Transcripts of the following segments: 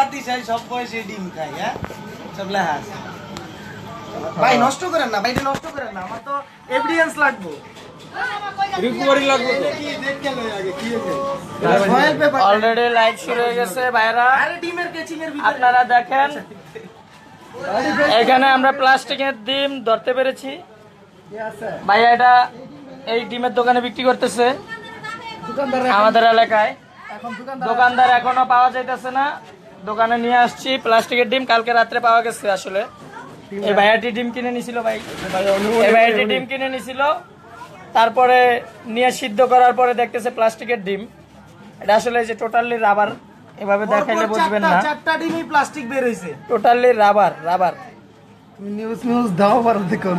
জাতি চাই সব বয়সে ডিম খাই হ্যাঁ? সব লেখা আছে। ভাই নষ্ট করেন না ভাই এটা নষ্ট করেন না আমার তো এভিডেন্স লাগবে। রিকভারি লাগবে তো। ফয়েল পেপার অলরেডি লাইট শুরু হয়ে গেছে ভাইরা আরে ডিমের কেচিং এর ভিতরে আপনারা দেখেন এখানে আমরা প্লাস্টিকের ডিম ধরতে পেরেছি। ভাইয়া এটা এই ডিমের দোকানে বিক্রি করতেছে আমাদের এলাকায়। দোকানদার এখনও পাওয়া যাইতেছে না। দোকানে নিয়ে আসছি প্লাস্টিকের ডিম কালকে রাত্রে পাওয়া গেছে আসলে। এই ভাইয়াটি ডিম কিনে নিছিল ভাই। এই ভাইয়াটি ডিম কিনে নিছিল। তারপরে নিয়ে সিদ্ধ করার পরে দেখতেছে প্লাস্টিকের ডিম। এটা আসলে যে টোটালি রাবার এভাবে দেখাইলে বুঝবেন না। চারটা ডিমই প্লাস্টিক বের হইছে। Totally rubber rubber news news দাও পারো দেখুন।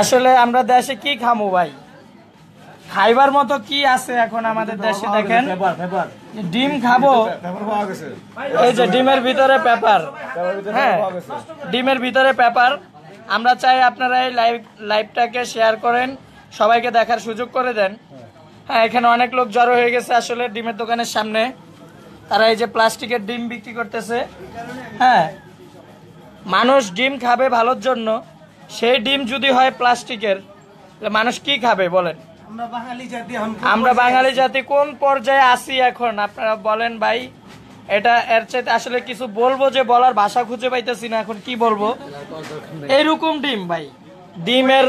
আসলে আমরা দেশে কি খামু ভাই? খাইবার মতো কি আছে এখন আমাদের দেশে দেখেন? ডিম খাব। এই যে ডিমের ভিতরে পেপার। পেপার হ্যাঁ ডিমের ভিতরে পেপার। আমরা চাই আপনারা এই লাইভ লাইভটাকে শেয়ার করেন। সবাইকে দেখার সুযোগ করে দেন। হ্যাঁ এখানে অনেক লোক জড়ো হয়ে গেছে আসলে ডিমের দোকানের সামনে। তারা এই যে প্লাস্টিকের ডিম বিক্রি করতেছে। হ্যাঁ মানুষ ডিম খাবে ভালোর জন্য। সেই ডিম যদি হয় প্লাস্টিকের মানুষ কি খাবে বলেন? আমরা বাঙালি জাতি কোন পর্যায়ে আছি? এখন? আপনারা বলেন ভাই। এটা এর চাইতে আসলে কিছু বলব যে বলার ভাষা খুঁজে পাইতেছি না এখন কি বলব? এইরকম ডিম ভাই। ডিমের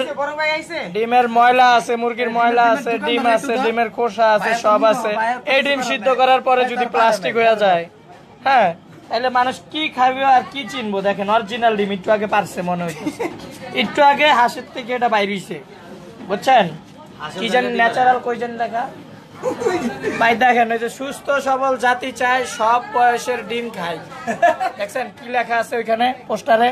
ডিমের ময়লা আছে মুরগির ময়লা আছে ডিম আছে ডিমের খোসা আছে সব আছে। এই ডিম সিদ্ধ করার পরে যদি প্লাস্টিক হয়ে যায় হ্যাঁ তাহলে মানুষ কি খাবে আর কি চিনবো? দেখেন অরিজিনাল ডিম একটু আগে পারছে মনে হইতেছে। একটু আগে হাঁসের থেকে এটা বাইরিছে বুঝছেন? কি জানি ন্যাচারাল কই জানি লেখা ভাই দেখেন ওই যে সুস্থ সবল জাতি চায় সব বয়সের ডিম খায়। দেখছেন কি লেখা আছে ওইখানে পোস্টারে?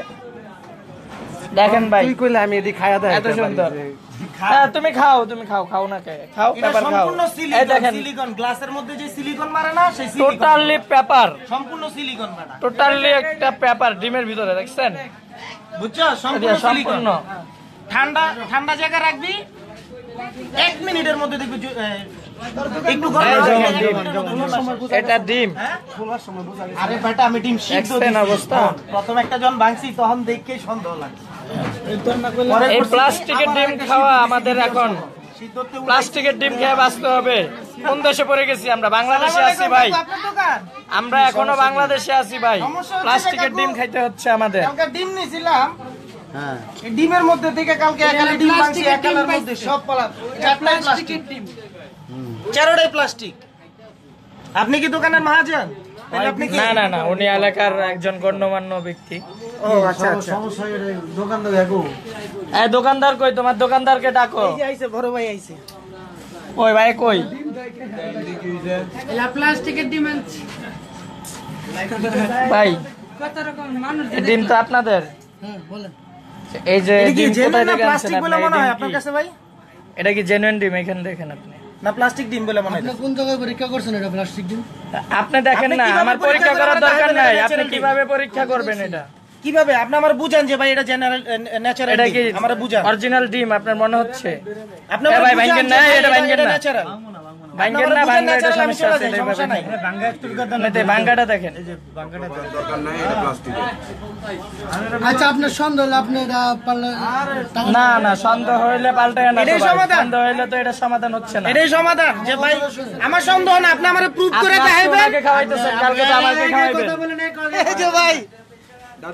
দেখেন ভাই। তুই কইলে আমি এদি খায়া দেয় এত সুন্দর। হ্যাঁ তুমি খাও তুমি খাও খাও না কে? খাও পেপার খাও। এই দেখেন। সিলিকন গ্লাসের মধ্যে যে সিলিকন মারে না সেই সিলিকন টোটালি পেপার সম্পূর্ণ সিলিকন মারা। টোটালি একটা পেপার ডিমের ভিতরে দেখছেন? বুঝছ? সম্পূর্ণ সিলিকন ঠান্ডা ঠান্ডা জায়গা রাখবি এক মিনিটের মধ্যে দেখবি একটু হয়ে। এটা ডিম। আরে বেটা আমি ডিম সিদ্ধ অবস্থা? প্রথম একটা জন ভাঙছি তখন দেখেই সন্দেহ লাগে এই প্লাস্টিকের ডিম খাওয়া আমাদের এখন। প্লাস্টিকের ডিম খেয়ে বাঁচতে হবে। কোন দেশে পড়ে গেছি আমরা? বাংলাদেশে আছি ভাই? আমরা এখনও বাংলাদেশে আছি ভাই। প্লাস্টিকের ডিম খাইতে হচ্ছে আমাদের। ডিম নিয়েছিলাম। এই ডিমের মধ্যে থেকে কালকে একালে ডিম ভাঙছি একালের মধ্যে সব পালা চারটাই প্লাস্টিক। ডিম। চারোটাই প্লাস্টিক। আপনি কি দোকানের মহাজন? তাহলে আপনি না না না উনি এলাকার একজন গণ্যমান্য ব্যক্তি। ও আচ্ছা আচ্ছা। দোকানদার কই? তোমার দোকানদারকে ডাকো। এই যে আইছে বড় ভাই আইছে। ওই ভাই কই? প্লাস্টিকের ডিম আনছি। ভাই কত রকম মানুষ ডিম তো আপনাদের? হ্যাঁ বলেন। এই যে প্লাস্টিক বলে মনে হয় আপনার কাছে ভাই? এটা কি জেনুইন ডিম? এখানে দেখেন আপনি। না প্লাস্টিক ডিম বলে মনে হয়। কোন জায়গায় পরীক্ষা করছেন এটা প্লাস্টিক ডিম? আপনি দেখেন না কীভাবে আমার পরীক্ষা পরীক্ষা করার করার দরকার দরকার নাই। আপনি কীভাবে পরীক্ষা করবেন এটা? কীভাবে? আপনি আমার বুঝান যে ভাই এটা জেনারেল ন্যাচারাল এটা কি আমার বুঝান। অরিজিনাল ডিম? আপনার মনে হচ্ছে? আপনি ভাই, ভাঙ্গেন না, এটা ভাঙ্গেন না। ন্যাচারাল ভাঙ্গেন না ভাঙ্গা এটা সমস্যা আছে এটা সমস্যা নাই। এতে ভাঙ্গাটা দেখেন। আচ্ছা আপনার সন্দেহ হলে আপনি এটা না না সন্দেহ হইলে পাল্টে না এটাই সমাধান। সন্দেহ হইলে তো এটা সমাধান হচ্ছে না। এটাই সমাধান যে ভাই আমার সন্দেহ না আপনি আমারে প্রুফ করে দেখাইবেন। ওনাকে খাওয়াইতেছেন কালকে তো আমাকে খাওয়াইবেন। কথা বলেন এই যে ভাই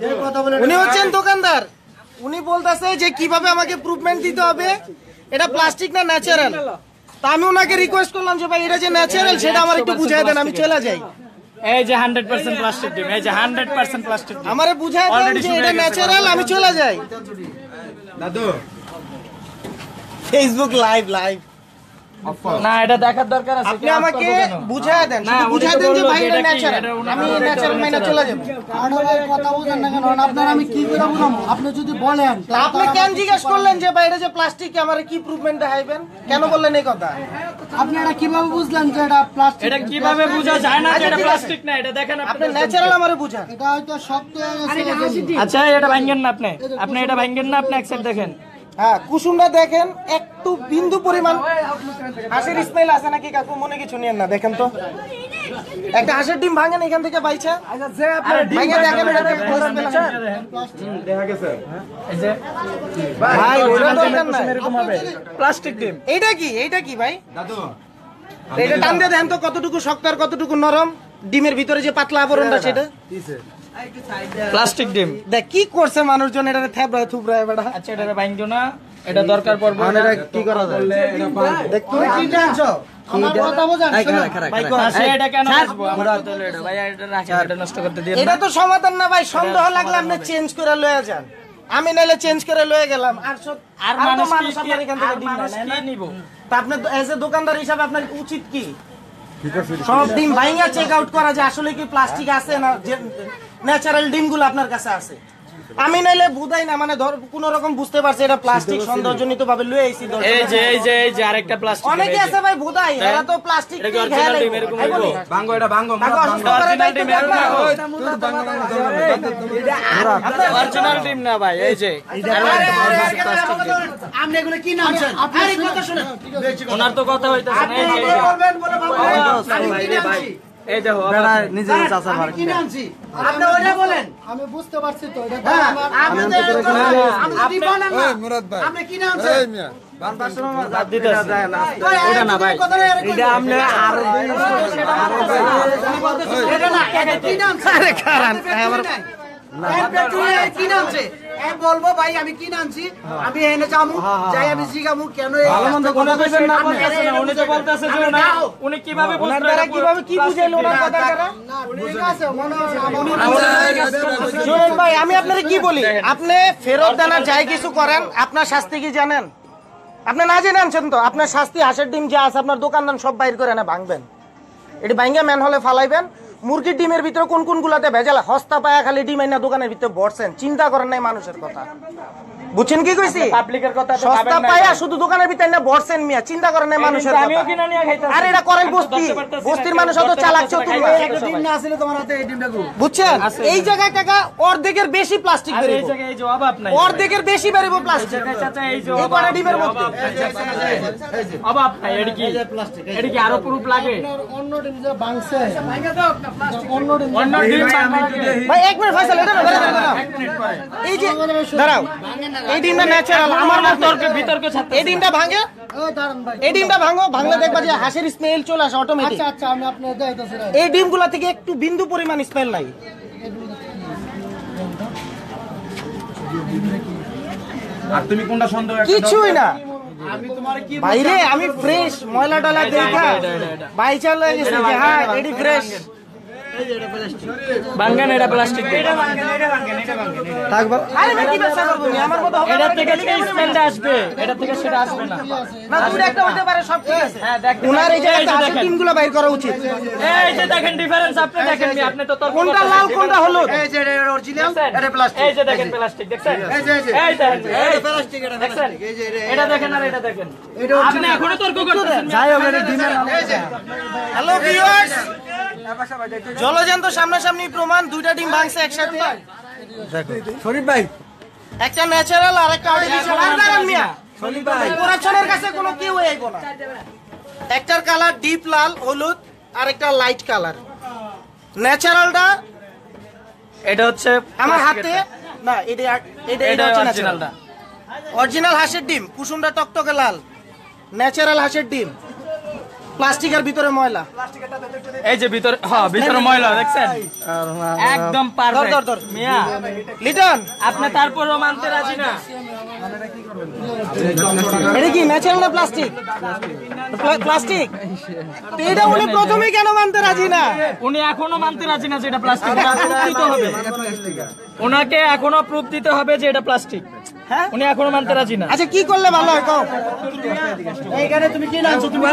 এই কথা বলেন উনি হচ্ছেন দোকানদার। উনি বলতেছে যে কীভাবে আমাকে প্রুফমেন্ট দিতে হবে? এটা প্লাস্টিক না ন্যাচারাল তা আমি ওনাকে রিকোয়েস্ট করলাম যে ভাই এটা যে ন্যাচারাল সেটা আমার একটু বুঝাই দেন আমি চলে যাই। এই যে হান্ড্রেড পার্সেন্ট প্লাস্টিক ডিম এই যে হান্ড্রেড পার্সেন্ট প্লাস্টিক ডিম। আমারে বুঝাই দেন যে এটা ন্যাচারাল আমি চলে যাই। দাদু। ফেসবুক লাইভ লাইভ না এটা দেখার দরকার আছে আপনি আমাকে? বুঝাই দেন শুধু উনি দেন যে ভাই এটা ন্যাচারাল আমি ন্যাচারাল মাইনা চলে যাব। আরে ভাই কথা বুঝেন না কারণ আপনার আমি কি করে আপনি যদি বলেন আপনি কেন জিজ্ঞেস করলেন যে ভাই এটা যে প্লাস্টিক আমার কি প্রুফমেন্ট দেখাইবেন? কেন বললেন এই কথা? আপনি এটা কীভাবে বুঝলেন যে এটা প্লাস্টিক এটা কীভাবে বোঝা যায় না যে এটা প্লাস্টিক না? এটা দেখেন আপনি ন্যাচারাল আমারে বুঝান। এটা হয়তো শক্ত হয়ে গেছে আচ্ছা এটা ভাঙ্গেন না আপনি। আপনি এটা ভাঙ্গেন না আপনি এক সাইড দেখেন। হ্যাঁ কুসুমটা দেখেন একটু বিন্দু পরিমাণ হাসির স্মেল আছে নাকি কাকু? মনে কিছু নিয়েন না দেখেন তো। একটা হাঁসের ডিম ভাঙেন এখান থেকে বাইছা দেখেন দেখেন, হবে। প্লাস্টিক ডিম। এইটা কি? এইটা কি ভাই? দাদু এটা টান দিয়ে দেন তো কতটুকু শক্ত আর কতটুকু নরম। ডিমের ভিতরে যে পাতলা আবরণটা সেটা। প্লাস্টিক ডিম। দেখ কি করছে মানুষজন? এটা থ্যাবড়ায় থুবড়ায় বেটা আচ্ছা এটা ভাঙছো না। এটা দরকার পড়বে এটা কি করা যায়? দেখ তুমি কি জানছো আমার কথা বোঝেন শোনেন। ভাই কো- এটা কেন আসব আমরা তো এটা ভাই এটা রাখেন এটা নষ্ট করতে দিয়ে এটা তো সমাধান না ভাই। সন্দেহ লাগলে আপনি চেঞ্জ করে লয়ে যান। আমি নাইলে চেঞ্জ করে লয়ে গেলাম। আর সব আর মানুষ আপনার এখান থেকে নিব? তা আপনি এজ এ দোকানদার হিসাবে আপনার উচিত কি? সব ডিম ভাইঙ্গা চেক আউট করা যে আসলে কি প্লাস্টিক আছে না ন্যাচারাল ডিমগুলো আপনার কাছে আছে? আমি নাইলে বুঝাই না মানে ধর কোন রকম বুঝতে পারছি এটা প্লাস্টিক সৌন্দর্যজনিত ভাবে লয়ে আইছি এই যে এই যে এই যে আরেকটা প্লাস্টিক অনেকে আছে ভাই বুঝাই এরা তো প্লাস্টিক এটা কি original ডিম এরকম হইবো? ভাঙ্গো এটা ভাঙ্গো করার দায়িত্ব কি আপনার? অরিজিনাল ডিম না ভাই এই যে। আপনি এগুলো কি নাম নামছেন আরে কথা শুনেন। ওনার তো কথা হইতাছে না এই যে, এই যে। ভাই ভাই। এই দেখো আবার- আমি কি নামছি আপনি ওইটা বলেন। আমি বুঝতে পারছি তো এটা আমার আপনি তো আমি দিব না। আপনি কি নামছেন বাদ দিতেছে ভাই। আপনি আর এটা না এটা কি নামছে আরে খারান আমার কি নামছে এ বলব ভাই আমি কি নামছি? আমি এনে যাব যাই আমি জিগামু কেন এই কোনো কিছু না না, উনি তো বলতেছে যে উনি উনি কীভাবে ওনার দ্বারা কীভাবে কি ওনার কথা দ্বারা হয় শুনুন ভাই আমি আপনারে কি বলি? আপনি ফেরত দেন যাই কিছু করেন আপনার শাস্তি কি জানেন? আপনি না জেনে আনছেন তো আপনার শাস্তি হাঁসের ডিম যা আছে আপনার দোকানদার সব বাইর করে না ভাঙবেন। এটি ভাঙ্গা ম্যান হলে ফালাইবেন মুরগির ডিমের ভিতরে কোন কোন গুলাতে ভেজাল হস্তা পায়া খালি ডিম না দোকানের ভিতরে বসছেন চিন্তা করেন নাই মানুষের কথা। বুঝছেন কি কইছি? পাবলিকের কথা তো সস্তা ভাবেন না পায়া শুধু দোকানের ভিতর না বসছেন মিয়া চিন্তা করেন নাই মানুষের কিন্তু আমিও কিনা নিয়ে খাইতাছি। আরে এটা করেন বস্তি। না, বস্তির মানুষ অত চালাক চতুর না। সবাই। ডিম না আসলে তোমার হাতে এই ডিমটা গো বুঝছেন? এই জায়গায় টাকা অর্ধেকের বেশি প্লাস্টিক আরে এই জায়গায় এই অভাব নাই অর্ধেকের বেশি বেরিয়ে প্লাস্টিক জায়গায় চাচা এই যে এই অভাব। ডিমের মধ্যে? অভাব নাই এটা কি? এটা কি আরও প্রুফ লাগে? অন্য ডিম যে বাংছে অন্য ডিম অন্য ডিম ভাই এক মিনিট ফয়সাল এটা না, না, না। এই যে দাঁড়াও। এই ডিমটা ন্যাচারাল আমার বিতর্ক বিতর্ক ছাত্র এই ডিমটা ভাঙে? ও দাঁড়ান ভাই। এই ডিমটা ভাঙো ভাঙলে দেখবা যে হাঁসের স্মেল চলে আসে অটোমেটিক আচ্ছা আচ্ছা আমি রাইট। এই ডিমগুলা থেকে একটু বিন্দু পরিমাণ স্মেল নাই। আর তুমি কোনটা সন্দেহ একটা কিছুই না। আমি তোমার কি বাইরে আমি ফ্রেশ ময়লা টলা দেখা। বাই চাল হয়ে গেছে যে হ্যাঁ এডি ফ্রেশ বাঙ্গান এটা প্লাস্টিক থাকব? আরে ভাই কি ব্যবসা করব আমি? আমার মতো এটা থেকে স্মেলটা আসবে এটা থেকে সেটা আসবে না। না দুটো একটা হতে পারে সব ঠিক আছে। হ্যাঁ দেখ ওনার এই যে দেখেন। ডিমগুলো বাইর করা উচিত। এই যে দেখেন ডিফারেন্স আপনি দেখেন। আপনি তো কোনটা লাল কোনটা হলুদ? এই যে এটা অরিজিনাল এটা প্লাস্টিক এই যে দেখেন প্লাস্টিক দেখছেন? এই যে, এই যে। এই দেখেন। এই প্লাস্টিক এটা প্লাস্টিক এই যে এটা- এটা দেখেন আর এটা দেখেন। এটা আপনি এখনও তর্ক করতেছেন। যাই হোক এটা ডিমের হ্যালো ভিউয়ার্স জলজন্ত সামনাসামনি প্রমাণ দুইটা ডিম ভাঙছে একসাথে। শরীফ ভাই। একটা ন্যাচারাল আর একটা আর্টিফিশিয়াল কাছে কোনো কেউ না। একটার কালার ডিপ লাল হলুদ আর একটা লাইট কালার ন্যাচারালটা এটা হচ্ছে আমার হাতে? না এটা এটা এটা হচ্ছে অরিজিনালটা অরিজিনাল হাঁসের ডিম কুসুমটা টকটকে লাল। ন্যাচারাল হাঁসের ডিম। প্লাস্টিকের ভিতরে ময়লা। এই যে ভিতরে হ্যাঁ ভিতরে ময়লা দেখছেন? একদম পারফেক্ট মিয়া লিটন। আপনি তারপরও মানতে রাজি না। এটা কি ন্যাচারাল না প্লাস্টিক প্লাস্টিক এটা উনি প্রথমেই কেন মানতে রাজি না? উনি এখনও মানতে রাজি না যে এটা প্লাস্টিক হবে। ওনাকে এখনও প্রুফ দিতে হবে যে এটা প্লাস্টিক হ্যাঁ? উনি এখনও মানতে রাজি না। আচ্ছা কি করলে ভালো হয়? কও। এইখানে তুমি কি নামছো? তুমি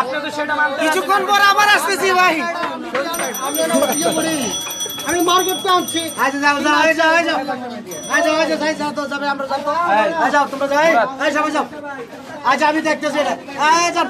আপনি তো সেটা মানতে কিছুক্ষণ পর আবার আসতেছি ভাই। আমি মার্কেটে আনছি। আচ্ছা যাও যাও এই যাও এই যাও। আচ্ছা আচ্ছা যাই যাও তো যাবে আমরা যাব। আচ্ছা যাও তোমরা যাও এই। যাও যাও। আচ্ছা আমি দেখতেছি এটা। এই যাও